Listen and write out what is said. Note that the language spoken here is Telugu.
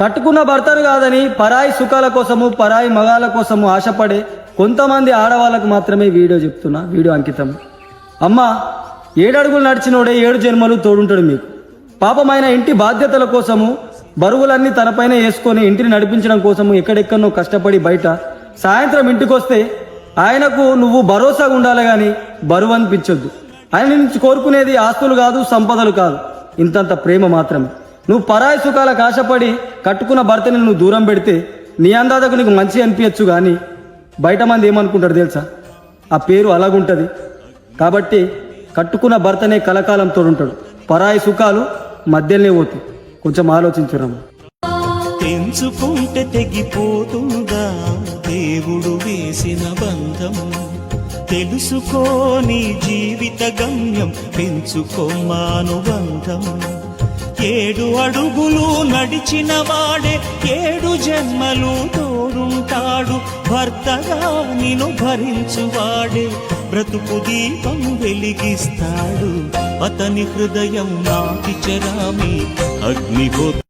కట్టుకున్న భర్తను కాదని పరాయి సుఖాల కోసము పరాయి మగాల కోసము ఆశపడే కొంతమంది ఆడవాళ్ళకు మాత్రమే వీడియో చెప్తున్నా వీడియో అంకితం. అమ్మ ఏడడుగులు నడిచినోడే ఏడు జన్మలు తోడుంటాడు మీకు. పాపమైన ఇంటి బాధ్యతల కోసము బరువులన్నీ తనపైన వేసుకొని ఇంటిని నడిపించడం కోసము ఎక్కడెక్కడనో కష్టపడి బయట సాయంత్రం ఇంటికొస్తే ఆయనకు నువ్వు భరోసాగా ఉండాలి కానీ బరువు అనిపించొద్దు. ఆయన నుంచి కోరుకునేది ఆస్తులు కాదు సంపదలు కాదు. ఇంతంత ప్రేమ మాత్రమే. నువ్వు పరాయి సుఖాలకు ఆశపడి కట్టుకున్న భర్తని నువ్వు దూరం పెడితే నీ అందాదకు నీకు మంచి అనిపించచ్చు కానీ బయట మంది ఏమనుకుంటారు తెలుసా? ఆ పేరు అలాగుంటుంది. కాబట్టి కట్టుకున్న భర్తనే కలకాలంతో ఉంటాడు పరాయి సుఖాలు మధ్యలోనే పోతాయి. కొంచెం ఆలోచించురమ్మ తెంచుకుంటే తెగిపోతుందా? దేవుడు వేసిన బంధం. తెలుసుకోని జీవిత గమ్యం పెంచుకో మానుబంధం. ఏడు అడుగులు నడిచిన వాడే ఏడు జన్మలు తోడుంటాడు. భర్తగా నిను భరించువాడే బ్రతుకు దీపం వెలిగిస్తాడు. అతని హృదయం నాటి చరామి అగ్నిహోత్ర